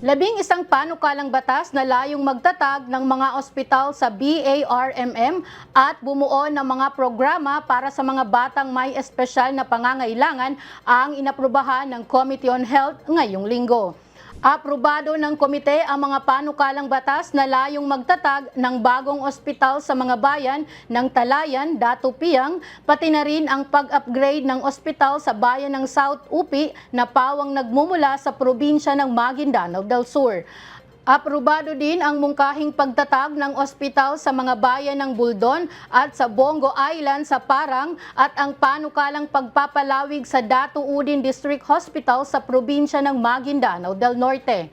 Labing isang panukalang batas na layong magtatag ng mga ospital sa BARMM at bumuo ng mga programa para sa mga batang may espesyal na pangangailangan ang inaprubahan ng Committee on Health ngayong linggo. Aprobado ng komite ang mga panukalang batas na layong magtatag ng bagong ospital sa mga bayan ng Talayan, Datupiang, pati na rin ang pag-upgrade ng ospital sa bayan ng South Upi na pawang nagmumula sa probinsya ng Maguindanao del Sur. Aprobado din ang mungkahing pagtatag ng ospital sa mga bayan ng Buldon at sa Bongo Island sa Parang at ang panukalang pagpapalawig sa Datu Udin District Hospital sa probinsya ng Maguindanao del Norte.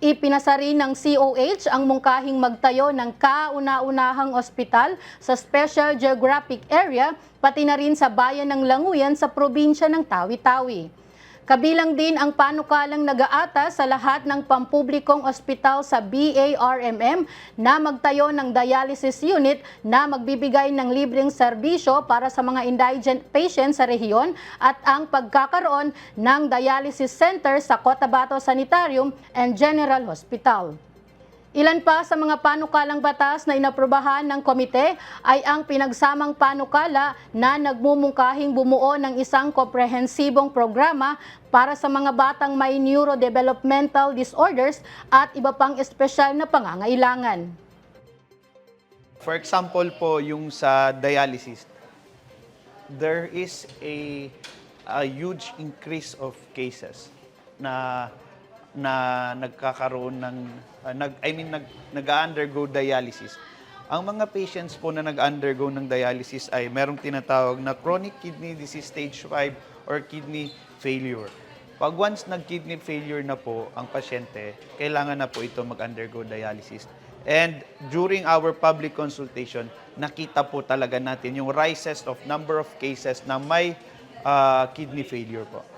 Ipinasa rin ng COH ang mungkahing magtayo ng kauna-unahang ospital sa Special Geographic Area pati na rin sa bayan ng Languyan sa probinsya ng Tawi-Tawi. Kabilang din ang panukalang nag-aata sa lahat ng pampublikong ospital sa BARMM na magtayo ng dialysis unit na magbibigay ng libreng serbisyo para sa mga indigent patients sa rehiyon at ang pagkakaroon ng dialysis center sa Cotabato Sanitarium and General Hospital. Ilan pa sa mga panukalang batas na inaprubahan ng komite ay ang pinagsamang panukala na nagmumungkahing bumuo ng isang komprehensibong programa para sa mga batang may neurodevelopmental disorders at iba pang espesyal na pangangailangan. For example po, yung sa dialysis, there is a, a huge increase of cases na na nagkakaroon ng uh, nag I mean nag nag-undergo dialysis. Ang mga patients po na nag-undergo ng dialysis ay merong tinatawag na chronic kidney disease stage 5 or kidney failure. Pag once nag-kidney failure na po ang pasyente, kailangan na po ito mag-undergo dialysis. And during our public consultation, nakita po talaga natin yung rises of number of cases na may ah, kidney failure po.